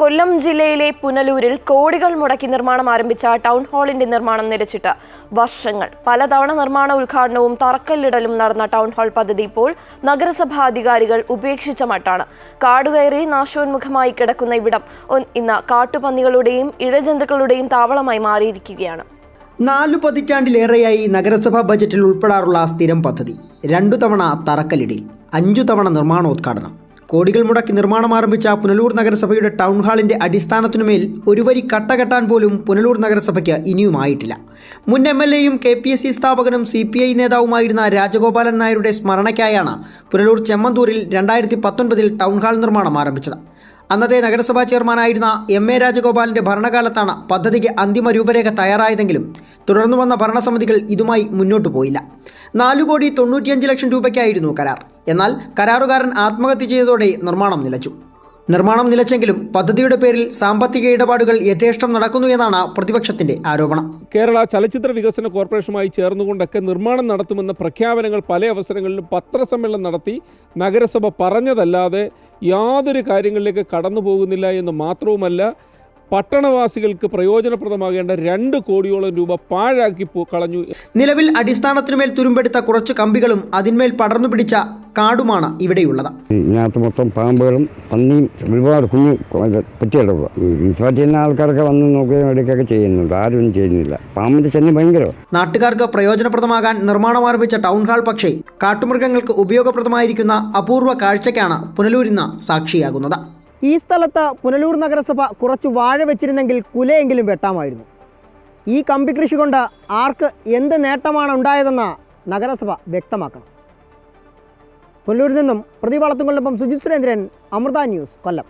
കൊല്ലം ജില്ലയിലെ പുനലൂരിൽ കോടികൾ മുടക്കി നിർമ്മാണം ആരംഭിച്ച ടൗൺ ഹാളിന്റെ നിർമ്മാണം നിരച്ചിട്ട് വർഷങ്ങൾ. പലതവണ നിർമ്മാണ ഉദ്ഘാടനവും തറക്കല്ലിടലും നടന്ന ടൗൺ ഹാൾ പദ്ധതി ഇപ്പോൾ നഗരസഭാ അധികാരികൾ ഉപേക്ഷിച്ച മട്ടാണ്. കാടുകയറി നാശോന്മുഖമായി കിടക്കുന്ന ഇവിടം ഇന്ന് കാട്ടുപന്നികളുടെയും ഇഴജന്തുക്കളുടെയും താവളമായി മാറിയിരിക്കുകയാണ്. നാലു പതിറ്റാണ്ടിലേറെയായി നഗരസഭാ ബജറ്റിൽ ഉൾപ്പെടാറുള്ള സ്ഥിരം പദ്ധതി. രണ്ടു തവണ തറക്കല്ലിടിൽ അഞ്ചു തവണ നിർമ്മാണോദ്ഘാടനം. കോടികൾ മുടക്കി നിർമ്മാണം ആരംഭിച്ച പുനലൂർ നഗരസഭയുടെ ടൗൺ ഹാളിന്റെ അടിസ്ഥാനത്തിനുമേൽ ഒരു വരി കട്ട കെട്ടാൻ പോലും പുനലൂർ നഗരസഭയ്ക്ക് ഇനിയുമായിട്ടില്ല. മുൻ എം എൽ എയും കെ പി എസ് സി സ്ഥാപകനും സി പി ഐ നേതാവുമായിരുന്ന രാജഗോപാലൻ നായരുടെ സ്മരണയ്ക്കായാണ് പുനലൂർ ചെമ്മന്തൂരിൽ രണ്ടായിരത്തി പത്തൊൻപതിൽ ടൗൺ ഹാൾ നിർമ്മാണം ആരംഭിച്ചത്. അന്നത്തെ നഗരസഭാ ചെയർമാനായിരുന്ന എം എ രാജഗോപാലിന്റെ ഭരണകാലത്താണ് പദ്ധതിക്ക് അന്തിമ രൂപരേഖ തയ്യാറായതെങ്കിലും തുടർന്നു വന്ന ഭരണസമിതികൾ ഇതുമായി മുന്നോട്ടു പോയില്ല. നാലു കോടി തൊണ്ണൂറ്റിയഞ്ച് ലക്ഷം രൂപയ്ക്കായിരുന്നു കരാർ. എന്നാൽ കരാറുകാരൻ ആത്മഹത്യ ചെയ്തതോടെ നിർമ്മാണം നിലച്ചു. നിർമ്മാണം നിലച്ചെങ്കിലും പദ്ധതിയുടെ പേരിൽ സാമ്പത്തിക ഇടപാടുകൾ യഥേഷ്ടം നടക്കുന്നു എന്നാണ് പ്രതിപക്ഷത്തിന്റെ ആരോപണം. കേരള ചലച്ചിത്ര വികസന കോർപ്പറേഷനുമായി ചേർന്നുകൊണ്ടൊക്കെ നിർമ്മാണം നടത്തുമെന്ന പ്രഖ്യാപനങ്ങൾ പല അവസരങ്ങളിലും പത്രസമ്മേളനം നടത്തി നഗരസഭ പറഞ്ഞതല്ലാതെ യാതൊരു കാര്യങ്ങളിലേക്ക് കടന്നു പോകുന്നില്ല എന്ന് മാത്രവുമല്ല പട്ടണവാസികൾക്ക് പ്രയോജനപ്രദമാകേണ്ട രണ്ട് കോടിയോളം രൂപ പാഴാക്കി കളഞ്ഞു. നിലവിൽ അടിസ്ഥാനത്തിനുമേൽ തുരുമ്പെടുത്ത കുറച്ച് കമ്പികളും അതിന്മേൽ പടർന്നു പിടിച്ച കാടുമാണ് ഇവിടെയുള്ളത്. ഇതിനകത്ത് മൊത്തം പാമ്പുകളും പന്നിയും ഒരുപാട് കുഞ്ഞു നിന്ന് ആൾക്കാരൊക്കെ വന്ന് നോക്കുകയും എടുക്കുകയൊക്കെ ചെയ്യുന്നുണ്ട്. ആരും ചെയ്യുന്നില്ല. പാമ്പിന്റെ ശല്യം ഭയങ്കര നാട്ടുകാർക്ക് പ്രയോജനപ്രദമാകാൻ നിർമ്മാണം ആരംഭിച്ച ടൗൺ ഹാൾ പക്ഷേ കാട്ടുമൃഗങ്ങൾക്ക് ഉപയോഗപ്രദമായിരിക്കുന്ന അപൂർവ കാഴ്ചയ്ക്കാണ് പുനലൂരിന്ന് സാക്ഷിയാകുന്നത്. ഈ സ്ഥലത്ത് പുനലൂർ നഗരസഭ കുറച്ച് വാഴ വെച്ചിരുന്നെങ്കിൽ കുലയെങ്കിലും വെട്ടാമായിരുന്നു. ഈ കമ്പി കൃഷി കൊണ്ട് ആർക്ക് എന്ത് നേട്ടമാണ് ഉണ്ടായതെന്ന് നഗരസഭ വ്യക്തമാക്കണം. പുനലൂരിൽ നിന്നും പ്രതിഭാളത്തുകൊണ്ടൊപ്പം സുജിത് സുരേന്ദ്രൻ അമൃത ന്യൂസ് കൊല്ലം.